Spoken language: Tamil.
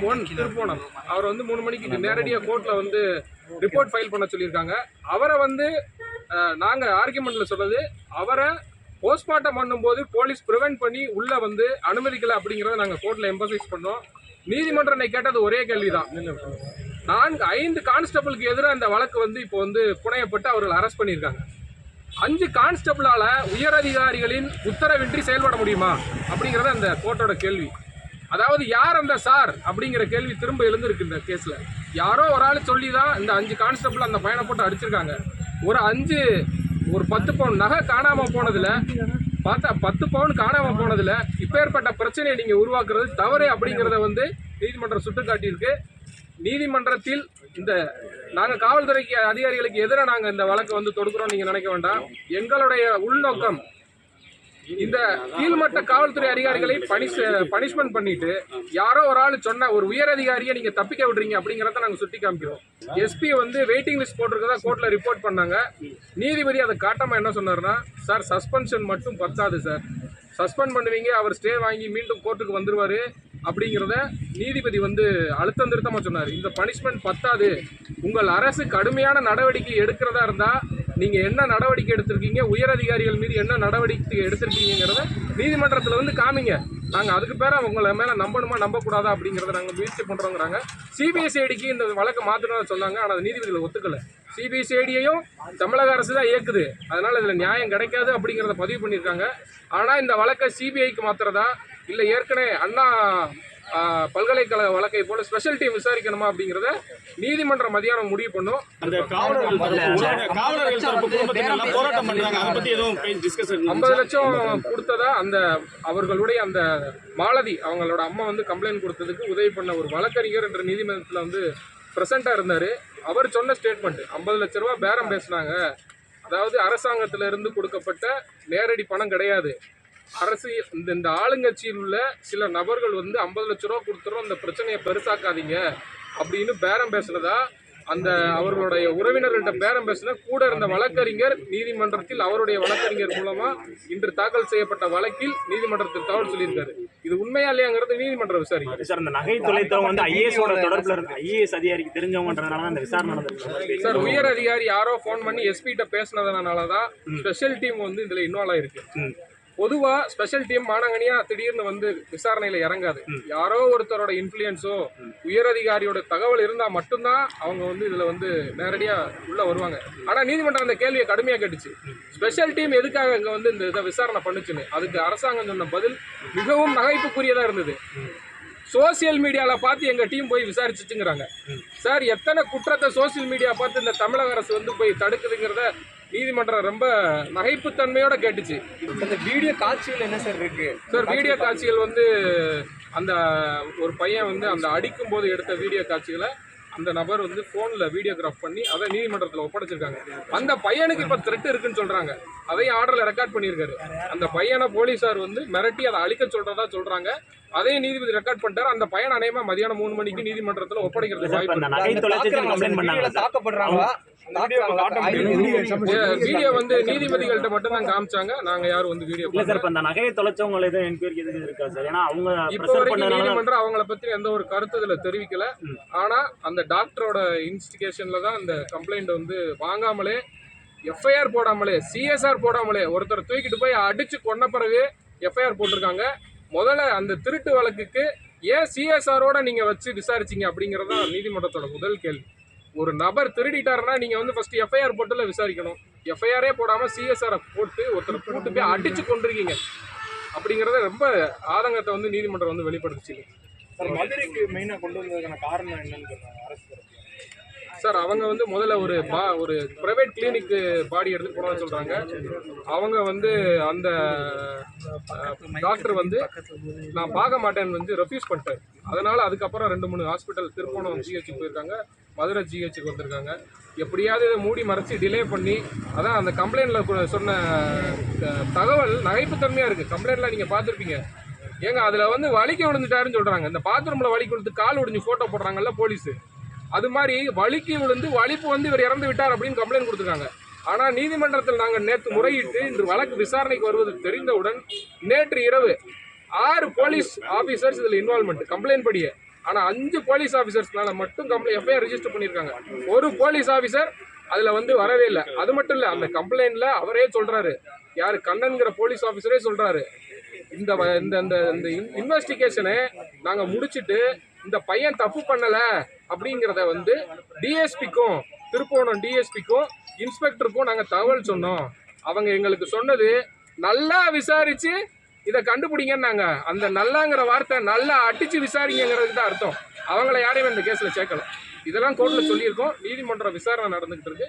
எம் ஒன் திருப்போணம் அவர் வந்து மூணு மணிக்கு நேரடியாக கோர்ட்டில் வந்து ரிப்போர்ட் ஃபைல் பண்ண சொல்லியிருக்காங்க. அவரை வந்து நாங்கள் ஆர்குமெண்ட்டில் சொல்றது அவரை போஸ்ட்மார்ட்டம் பண்ணும்போது போலீஸ் ப்ரிவென்ட் பண்ணி உள்ளே வந்து அனுமதிக்கல அப்படிங்கிறத நாங்கள் கோர்ட்டில் எம்பசைஸ் பண்ணோம். நீதிமன்றம் இன்னைக்கு கேட்டது ஒரே கேள்வி தான் நான்கு ஐந்து கான்ஸ்டபிளுக்கு எதிராக இந்த வழக்கு வந்து இப்போ வந்து புனையப்பட்டு அவர்கள் அரெஸ்ட் பண்ணியிருக்காங்க. அஞ்சு கான்ஸ்டபிளால உயர் அதிகாரிகளின் உத்தரவின்றி செயல்பட முடியுமா அப்படிங்கிறத அந்த கோர்ட்டோட கேள்வி. அதாவது யார் அந்த சார் அப்படிங்கிற கேள்வி திரும்ப எழுந்திருக்கு இந்த கேஸில். யாரோ ஒரு ஆள் சொல்லி தான் இந்த அஞ்சு கான்ஸ்டபிள் அந்த பையனை போட்டு அடிச்சிருக்காங்க. ஒரு அஞ்சு ஒரு பத்து பவுன் நகை காணாமல் போனதில் பார்த்தா பத்து பவுன் காணாமல் போனதில் இப்பேற்பட்ட பிரச்சனையை நீங்கள் உருவாக்குறது தவறு அப்படிங்கிறத வந்து நீதிமன்றம் சுட்டிக்காட்டியிருக்கு. நீதிமன்றத்தில் இந்த நாங்கள் காவல்துறைக்கு அதிகாரிகளுக்கு எதிராக நாங்கள் இந்த வழக்கை வந்து தொடுக்கிறோம் நீங்கள் நினைக்க வேண்டாம். எங்களுடைய உள்நோக்கம் இந்த கீழ்மட்ட காவல்துறை அதிகாரிகளை பனிஷ் பனிஷ்மெண்ட் பண்ணிட்டு யாரோ ஒரு ஆள் சொன்ன ஒரு உயர் அதிகாரியை நீங்க தப்பிக்க விடுறீங்க அப்படிங்கிறத நாங்க சுட்டி காமிக்கிறோம். எஸ்பி வந்து வெயிட்டிங் லிஸ்ட் போட்டிருக்கதா கோர்ட்ல ரிப்போர்ட் பண்ணாங்க. நீதிபதி அதை காட்டாம என்ன சொன்னாருன்னா சார் சஸ்பென்ஷன் மட்டும் பத்தாது சார். சஸ்பெண்ட் பண்ணுவீங்க அவர் ஸ்டே வாங்கி மீண்டும் கோர்ட்டுக்கு வந்துருவாரு அப்படிங்கிறத நீதிபதி வந்து அழுத்தம் திருத்தமாக சொன்னார். இந்த பனிஷ்மெண்ட் பத்தாது. உங்கள் அரசு கடுமையான நடவடிக்கை எடுக்கிறதா இருந்தால் நீங்கள் என்ன நடவடிக்கை எடுத்திருக்கீங்க? உயர் அதிகாரிகள் மீது என்ன நடவடிக்கை எடுத்திருக்கீங்கிறத நீதிமன்றத்தில் வந்து காமிங்க. நாங்கள் அதுக்கு பேர உங்களை மேலே நம்பணுமா நம்பக்கூடாதா அப்படிங்கிறத நாங்கள் முயற்சி பண்ணுறோங்கிறாங்க சிபிஎஸ்ஐடிக்கு இந்த வழக்கை மாற்றணும்னு சொன்னாங்க ஆனால் அது நீதிபதிகள் ஒத்துக்கலை. சிபிஎஸ்ஐடியையும் தமிழக அரசு தான் இயக்குது அதனால் இதில் நியாயம் கிடைக்காது அப்படிங்கிறத பதிவு பண்ணியிருக்காங்க. ஆனால் இந்த வழக்கை சிபிஐக்கு மாத்திரதா இல்லை ஏற்கனவே அண்ணா பல்கலைக்கழக வழக்கை போல ஸ்பெஷல் டீம் விசாரிக்கணுமா அப்படிங்கிறத நீதிமன்றம் மதியானம் முடிவு பண்ணும். ஐம்பது லட்சம் கொடுத்ததா அந்த அவர்களுடைய அந்த மாலதி அவங்களோட அம்மா வந்து கம்ப்ளைண்ட் கொடுத்ததுக்கு உதவி பண்ண ஒரு வழக்கறிஞர் என்ற நீதிமன்றத்தில் வந்து ப்ரெசண்ட்டாக இருந்தார். அவர் சொன்ன ஸ்டேட்மெண்ட் ஐம்பது லட்ச ரூபா பேரம் பேசினாங்க. அதாவது அரசாங்கத்துல இருந்து கொடுக்கப்பட்ட நேரடி பணம் கிடையாது. அரசு இந்த இந்த ஆளுங்கட்சியில் உள்ள சில நபர்கள் வந்து ஐம்பது லட்ச ரூபா கொடுத்துறோம் அந்த பிரச்சனையை பெருசாக்காதீங்க அப்படின்னு பேரம் பேசுனதா? அந்த அவர்களுடைய உறவினர்கள்ட்ட பேரம் பேசின கூட இருந்த வழக்கறிஞர் நீதிமன்றத்தில் அவருடைய வழக்கறிஞர் மூலமா இன்று தாக்கல் செய்யப்பட்ட வழக்கில் நீதிமன்றத்தில் தகவல் சொல்லியிருக்காரு. இது உண்மையா இல்லையாங்கிறது நீதிமன்றம் விசாரிக்கும் சார் அந்த நகை தொலைத்தவங்க வந்து ஐஏஎஸ் ஓட தொடர்புல இருந்து ஐஏஎஸ் அதிகாரிக்கு தெரிஞ்சவங்கன்றதுனால தான் அந்த விசாரணை நடந்திருக்கு சார் உயர் அதிகாரி யாரோ ஃபோன் பண்ணி எஸ்பி கிட்ட பேசினதுனால தான் ஸ்பெஷல் டீம் வந்து இதுல இன்வால்வ் ஆயிருக்கு. ம். பொதுவா ஸ்பெஷல் டீம் மானங்கனியா திடீர்னு வந்து விசாரணையில இறங்காது. யாரோ ஒருத்தரோட இன்ஃப்ளூயன்ஸோ உயர் அதிகாரியோட தகவல் இருந்தா மட்டும்தான் அவங்க வந்து இதுல வந்து நேரடியா உள்ள வருவாங்க. ஆனா நீதிமன்றம் அந்த கேள்வியை கடுமையா கேட்டுச்சு. ஸ்பெஷல் டீம் எதுக்காக இங்க வந்து இந்த இதை விசாரணை பண்ணுச்சுன்னு? அதுக்கு அரசாங்கம் சொன்ன பதில் மிகவும் நகைப்புக்குரியதா இருந்தது. சோசியல் மீடியால பார்த்து எங்க டீம் போய் விசாரிச்சுச்சுங்கிறாங்க. சார் எத்தனை குற்றத்தை சோசியல் மீடியா பார்த்து இந்த தமிழக அரசு வந்து போய் தடுக்குதுங்கிறத நீதிமன்றம் ரொம்ப நகைப்புத்தன்மையோட கேட்டுச்சு. அந்த வீடியோ காட்சிகள் என்ன சார் இருக்கு? சார் வீடியோ காட்சிகள் வந்து அந்த ஒரு பையன் வந்து அந்த அடிக்கும் போது எடுத்த வீடியோ காட்சிகளை அந்த நபர் வந்து ஃபோனில் வீடியோகிராஃப் பண்ணி அதை நீதிமன்றத்தில் ஒப்படைச்சிருக்காங்க. அந்த பையனுக்கு இப்போ த்ரெட் இருக்குன்னு சொல்கிறாங்க அதையும் ஆர்டரில் ரெக்கார்ட் பண்ணியிருக்காரு. அந்த பையனை போலீஸார் வந்து மிரட்டி அதை அழிக்க சொல்கிறதா சொல்கிறாங்க அதையும் நீதிபதி ரெக்கார்ட் பண்ணிட்டாரு. அந்த பையன் அநேகமாக மதியானம் மூணு மணிக்கு நீதிமன்றத்தில் தாக்கப்படுறாங்க வீடியோ வந்து நீதிபதிகள்கிட்ட மட்டும் தான் காமிச்சாங்க. நாங்கள் யாரும் வந்து வீடியோ இல்ல சார் இப்ப இந்த நகையை தொலைச்சவங்க எதுவும் என்கொயரி எதுவும் இருக்கா சார்? ஏன்னா அவங்க இப்போ வரைக்கும் பண்ணதுனால நீதிமன்றம் அவங்கள பத்தி எந்த ஒரு கருத்து இதுல தெரிவிக்கல. ஆனா அந்த டாக்டரோட இன்ஸ்டிகேஷன்ல தான் அந்த கம்ப்ளைண்ட் வந்து வாங்காமலே எஃப்ஐஆர் போடாமலே சிஎஸ்ஆர் போடாமலே ஒருத்தர் தூக்கிட்டு போய் அடிச்சு கொன்ன பிறகு எஃப்ஐஆர் போட்டிருக்காங்க. முதல்ல அந்த திருட்டு வழக்குக்கு ஏன் சிஎஸ்ஆரோட நீங்கள் வச்சு விசாரிச்சீங்க அப்படிங்கிறது தான் நீதிமன்றத்தோட முதல் கேள்வி. ஒரு நபர் திருடிட்டாருன்னா நீங்கள் வந்து ஃபஸ்ட்டு எஃப்ஐஆர் போட்டுல விசாரிக்கணும். எஃப்ஐஆரே போடாமல் சிஎஸ்ஆரை போட்டு ஒருத்தர் கூட்டு போய் அடிச்சு கொண்டிருக்கீங்க அப்படிங்கிறத ரொம்ப ஆதங்கத்தை வந்து நீதிமன்றம் வந்து வெளிப்படுத்துச்சு. மதுரைக்கு மெயினாக கொண்டு வந்ததுக்கான காரணம் என்னன்னு அரசு சார் அவங்க வந்து முதல்ல ஒரு பா ஒரு ப்ரைவேட் கிளினிக்கு பாடி எடுத்து போனான்னு சொல்கிறாங்க அவங்க வந்து அந்த டாக்டர் வந்து நான் பார்க்க மாட்டேன்னு வந்து ரெஃப்யூஸ் பண்ணிட்டேன் அதனால் அதுக்கப்புறம் ரெண்டு மூணு ஹாஸ்பிட்டல் திருப்பணம் ஜிஹெச்சுக்கு போயிருக்காங்க. மதுரை ஜிஹெச்சுக்கு வந்திருக்காங்க. எப்படியாவது இதை மூடி மறைச்சி டிலே பண்ணி அதான் அந்த கம்ப்ளைண்டில் சொன்ன தகவல் நகைப்புத்தன்மையாக இருக்குது கம்ப்ளைண்ட்லாம் நீங்கள் பார்த்துருப்பீங்க. ஏங்க அதில் வந்து வலிக்க விழுந்துட்டாருன்னு சொல்கிறாங்க இந்த பாத்ரூமில் வலிக்கு விழுந்து கால் ஒடிஞ்சு ஃபோட்டோ போடுறாங்கல்ல போலீஸு அது மாதிரி வலிக்கு விழுந்து வலிப்பு வந்து இவர் இறந்து விட்டார் அப்படின்னு கம்ப்ளைண்ட் கொடுத்துருக்காங்க. ஆனால் நீதிமன்றத்தில் நாங்கள் நேற்று முறையிட்டு இன்று வழக்கு விசாரணைக்கு வருவது தெரிந்தவுடன் நேற்று இரவு ஆறு போலீஸ் ஆஃபீஸர்ஸ் இதில் இன்வால்மெண்ட் கம்ப்ளைண்ட் படியே. ஆனால் அஞ்சு போலீஸ் ஆஃபீஸர்ஸ்னால மட்டும் கம்ப்ளைண்ட் எஃப்ஐஆர் ரெஜிஸ்டர் பண்ணியிருக்காங்க. ஒரு போலீஸ் ஆஃபீஸர் அதில் வந்து வரவே இல்லை. அது மட்டும் இல்லை அந்த கம்ப்ளைண்ட்ல அவரே சொல்கிறாரு யார்? கண்ணன்கிற போலீஸ் ஆஃபீஸரே சொல்கிறாரு இந்த வ- இந்த இந்த இன்வெஸ்டிகேஷனை நாங்கள் முடிச்சுட்டு இந்த பையன் தப்பு பண்ணலை. அப்படிங்கிறத வந்து டிஎஸ்பிக்கும் திருப்போணம் டிஎஸ்பிக்கும் இன்ஸ்பெக்டருக்கும் நாங்க தகவல் சொன்னோம். அவங்க எங்களுக்கு சொன்னது நல்லா விசாரிச்சு இதை கண்டுபிடிங்கன்னாங்க அந்த நல்லாங்கிற வார்த்தை நல்லா அடிச்சு விசாரிங்கிறதுக்கு தான் அர்த்தம். அவங்கள யாரையும் இந்த கேஸ்ல சேர்க்கல. இதெல்லாம் கோர்ட்ல சொல்லியிருக்கோம். நீதிமன்ற விசாரணை நடந்துகிட்டு இருக்கு.